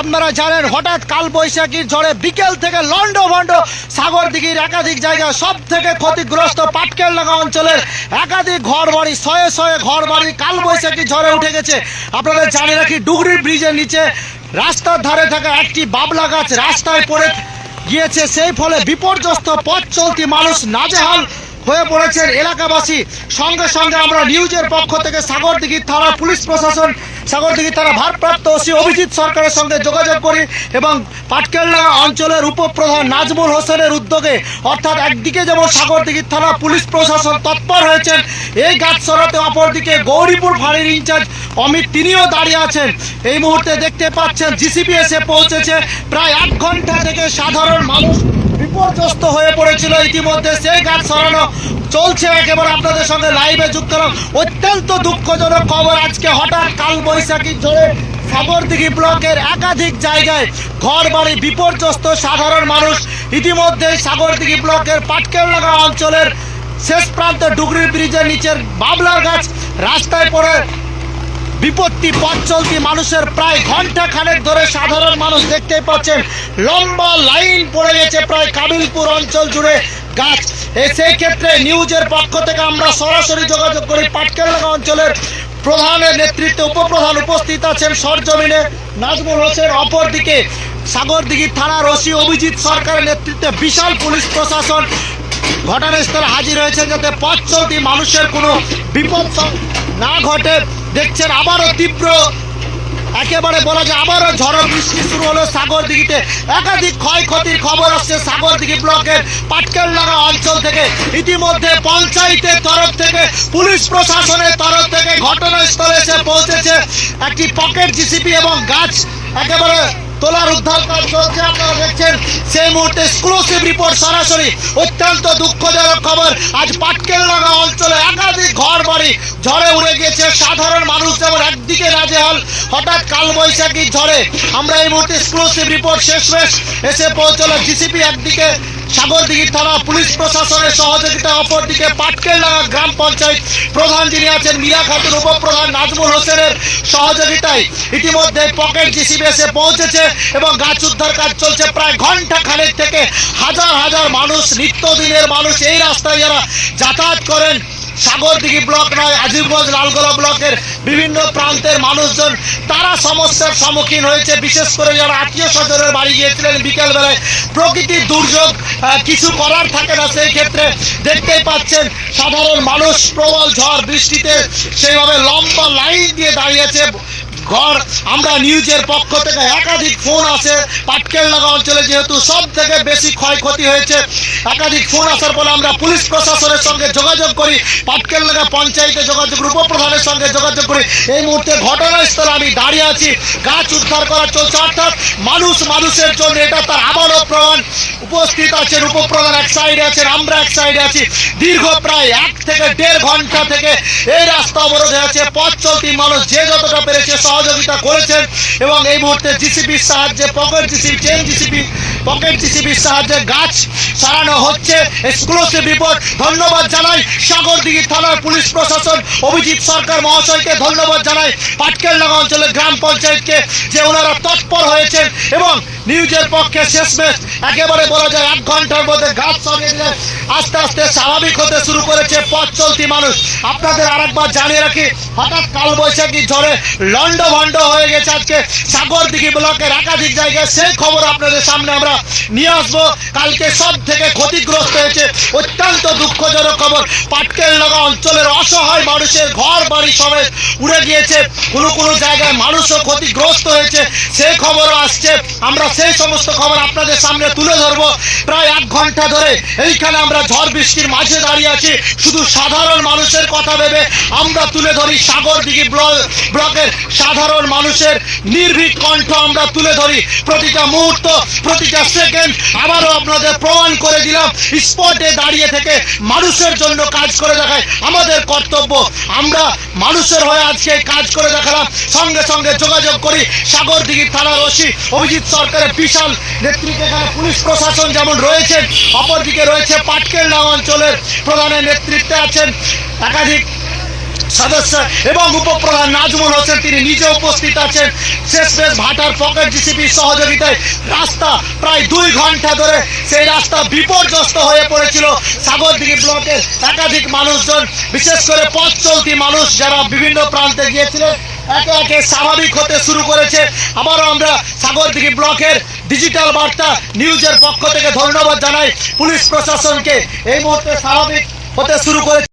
আপনারা জানেন, হঠাৎ কাল বৈশাখীর ঝড়ে বিকেল থেকে লন্ড ভন্ড সাগর দিঘির একাধিক জায়গা সব থেকে ক্ষতিগ্রস্ত পাটকেলডাঙ্গা অঞ্চলের একাধিক ঘর বাড়ি শয়ে শয়ে ঘর বাড়ি কাল বৈশাখী ঝড়ে উঠে গেছে। আপনারা জানে রাখি ডুগরি ব্রিজের নিচে রাস্তার ধারে থাকা একটি বাবলা গাছ রাস্তায় পড়ে গিয়েছে। সেই ফলে বিপর্যস্ত পথ চলতি মানুষ নাজেহাল হয়ে পড়েছেন এলাকাবাসী। সঙ্গে সঙ্গে আমরা নিউজের পক্ষ থেকে সাগরদিঘি থানার পুলিশ প্রশাসন সাগরদিঘি থানা ভারপ্রাপ্ত ওসি অভিজিৎ সরকারের সঙ্গে যোগাযোগ করি এবং পাটকেলডাঙ্গা অঞ্চলের উপপ্রধান নাজমুল হোসেনের উদ্যোগে, অর্থাৎ একদিকে যেমন সাগরদিঘি থানা পুলিশ প্রশাসন তৎপর হয়েছেন, এই গাছ সরাতে অপরদিকে গৌরীপুর ফাঁড়ির ইনচার্জ অমিত, তিনিও দাঁড়িয়ে আছেন। এই মুহূর্তে দেখতে পাচ্ছেন জিসিপি এসে পৌঁছেছে। প্রায় আট ঘণ্টা থেকে সাধারণ মানুষ বিপর্যস্ত হয়ে পড়েছিল। ইতিমধ্যে সেই গাছ সরানো চলছে একেবারে আপনাদের সঙ্গে লাইভে যুক্ত হলাম। অত্যন্ত দুঃখজনক খবর আজকে হঠাৎ কাল বৈশাখীর ঝড়ে সাগরদিঘি ব্লকের একাধিক জায়গায় ঘর বাড়ি বিপর্যস্ত সাধারণ মানুষ। ইতিমধ্যে সাগরদিঘি ব্লকের পাটকেলডাঙ্গা অঞ্চলের শেষ প্রান্তে ডুগরি ব্রিজের নিচের বাবলার গাছ। রাস্তায় পড়ে বিপত্তি পথ চলতি মানুষের প্রায় ঘণ্টা খানেক ধরে সাধারণ মানুষ দেখতেই পাচ্ছেন। লম্বা লাইন পড়ে গেছে প্রায় কাবিলপুর অঞ্চল জুড়ে। গাছ। সেই ক্ষেত্রে নিউজের পক্ষ থেকে আমরা সরাসরি যোগাযোগ করি পাটকেলডাঙ্গা অঞ্চলের প্রধানের নেতৃত্বে উপপ্রধান উপস্থিত আছেন সরজমিনে নাজমুল হোসেন, অপরদিকে সাগরদিঘি থানার ওসি অভিজিৎ সরকারের নেতৃত্বে বিশাল পুলিশ প্রশাসন ঘটনাস্থলে হাজির হয়েছেন যাতে পথ চলতি মানুষের কোনো বিপদ না ঘটে। দেখছেন আবারও তীব্র একেবারে বলা যায় আবারও ঝড় বৃষ্টি শুরু হলো সাগর দিঘিতে। একাধিক ক্ষয়ক্ষতির খবর আসছে সাগর দিঘি ব্লকের পাটকেলডাঙ্গা অঞ্চল থেকে। ইতিমধ্যে পঞ্চায়েতের তরফ থেকে, পুলিশ প্রশাসনের তরফ থেকে ঘটনাস্থলে এসে পৌঁছেছে একটি পকেট জিসিপি এবং গাছ, একেবারে তোলার উদ্ধার কাজ চলছে, আপনারা দেখছেন সেই মুহূর্তে এক্সক্লুসিভ রিপোর্ট সরাসরি। অত্যন্ত দুঃখজনক খবর, আজ পাটকেলডাঙ্গা অঞ্চলে একাধিক ঘর বাড়ি ঝড়ে উড়ে গিয়েছে। সাধারণ মানুষ যেমন একদিকে নাজেহাল হঠাৎ কালবৈশাখী ঝড়ে। আমরা এই মুহূর্তে এক্সক্লুসিভ রিপোর্ট শেষ শেষ এসে পৌঁছলো জিসিপি একদিকে সাগরদিঘি থানা পুলিশ প্রশাসনের সহযোগিতা, অপরদিকে পাটকেলডাঙ্গা গ্রাম পঞ্চায়েত প্রধান যিনি আছেন মীরা উপপ্রধান নাজমুল হোসেনের সহযোগিতায় ইতিমধ্যে পকেট জিসিবি এসে পৌঁছেছে এবং গাছ উদ্ধার কাজ চলছে। প্রায় ঘণ্টা খানেক থেকে হাজার হাজার মানুষ, নিত্যদিনের মানুষ এই রাস্তায় যারা যাতায়াত করেন। সাগরদিঘি ব্লক নয়, আজিমগঞ্জ লালগোলা ব্লকের বিভিন্ন প্রান্তের মানুষজন তারা সমস্যার সম্মুখীন হয়েছে। বিশেষ করে যারা আত্মীয় স্বজনের বাড়ি গিয়েছিলেন বিকেলবেলায়, প্রকৃতির দুর্যোগ কিছু করার থাকে না, সেই ক্ষেত্রে দেখতেই পাচ্ছেন সাধারণ মানুষ প্রবল ঝড় বৃষ্টিতে সেইভাবে লম্বা লাইন দিয়ে দাঁড়িয়েছে ঘর। আমরা নিউজের পক্ষ থেকে একাধিক ফোন আসে। পাটকেলডাঙ্গা অঞ্চলে যেহেতু সব থেকে বেশি ক্ষয়ক্ষতি হয়েছে, একাধিক ফোন আসার পরে আমরা পুলিশ প্রশাসনের সঙ্গে যোগাযোগ করি পাটকেলডাঙ্গা পঞ্চায়েতে যোগাযোগ উপপ্রধানের সঙ্গে যোগাযোগ করি। এই মুহূর্তে ঘটনাস্থলে আমি দাঁড়িয়ে আছি। গাছ উদ্ধার করা চলছে, অর্থাৎ মানুষ মানুষের জন্য এটা তার আবারও প্রমাণ। উপস্থিত আছেন উপপ্রধান এক সাইডে আছেন, আমরা এক সাইডে আছি। দীর্ঘ প্রায় এক থেকে দেড় ঘণ্টা থেকে এই রাস্তা অবরোধ আছে। পথ চলতি মানুষ যে যতটা পেরেছে সহযোগিতা করেছেন এবং এই মুহূর্তে জিসিবির সাহায্যে pocket GCB chain GCB pocket জিসিবির সাহায্যে গাছ সারানো হচ্ছে। এক্সক্লুসিভ রিপোর্ট ধন্যবাদ জানাই সাগরদিঘি থানার পুলিশ প্রশাসন, অভিজিৎ সরকার মহাশয়কে ধন্যবাদ জানাই। পাটকেল পাটকেলডাঙ্গা অঞ্চলের গ্রাম পঞ্চায়েতকে, যে ওনারা তৎপর হয়েছেন এবং নিউজের পক্ষে শেষমেশ একেবারে বলা যায় এক ঘণ্টার মধ্যে গাছ সরিয়ে দিলে আস্তে আস্তে স্বাভাবিক হতে শুরু করেছে পথ চলতি মানুষ। আপনাদের আরেকবার জানিয়ে রাখি, হঠাৎ কালবৈশাখী ঝড়ে লন্ড ভন্ড হয়ে গেছে আজকে সাগরদিঘি ব্লকের একাধিক জায়গায়। সেই খবর আপনাদের সামনে আমরা নিয়ে আসব। কালকে সব থেকে ক্ষতিগ্রস্ত হয়েছে অত্যন্ত দুঃখজনক খবর। পাটকেলডাঙ্গা অঞ্চলের অসহায় মানুষের ঘর বাড়ি সমেত উড়ে গিয়েছে। কোনো কোনো জায়গায় মানুষও ক্ষতিগ্রস্ত হয়েছে সেই খবরও আসছে। আমরা সেই সমস্ত খবর আপনাদের সামনে তুলে ধরবো। প্রায় এক ঘণ্টা ধরে এইখানে আমরা ঝড় বৃষ্টির মাঝে দাঁড়িয়ে আছি। শুধু সাধারণ মানুষের কথা ভেবে আমরা তুলে ধরি সাগরদিঘি ব্ল- ব্লকের সাধারণ মানুষের নির্ভীক কণ্ঠ আমরা তুলে ধরি। প্রতিটা মুহূর্ত, প্রতিটা সেকেন্ড আবারও আপনাদের প্রমাণ করে দিলাম, স্পটে দাঁড়িয়ে থেকে মানুষের জন্য কাজ করে দেখায় আমাদের কর্তব্য। আমরা মানুষের হয়ে আজকে কাজ করে দেখালাম। সঙ্গে সঙ্গে যোগাযোগ করি। সাগরদিঘি থানার ওসি অভিজিৎ সরকারের বিশাল নেতৃত্বে এখানে পুলিশ প্রশাসন যেমন রয়েছেন অপরদিকে রয়েছে পাটকেলডাঙ্গা অঞ্চলের প্রধানের নেতৃত্বে আছেন একাধিক সদস্য এবং উপপ্রধান নাজমুল হোসেন, তিনি নিজে উপস্থিত আছেন। শেষ বেশ ভাটার পকেট জিসিপির সহযোগিতায় রাস্তা প্রায় দুই ঘণ্টা ধরে সেই রাস্তা বিপর্যস্ত হয়ে পড়েছিল। সাগরদিঘি ব্লকের একাধিক মানুষজন, বিশেষ করে পথ চলতি মানুষ যারা বিভিন্ন প্রান্তে গিয়েছিলেন একে একে স্বাভাবিক হতে শুরু করেছে। আবারও আমরা সাগরদিঘি ব্লকের ডিজিটাল বার্তা নিউজের পক্ষ থেকে ধন্যবাদ জানাই পুলিশ প্রশাসনকে। এই মুহূর্তে স্বাভাবিক হতে শুরু করেছে।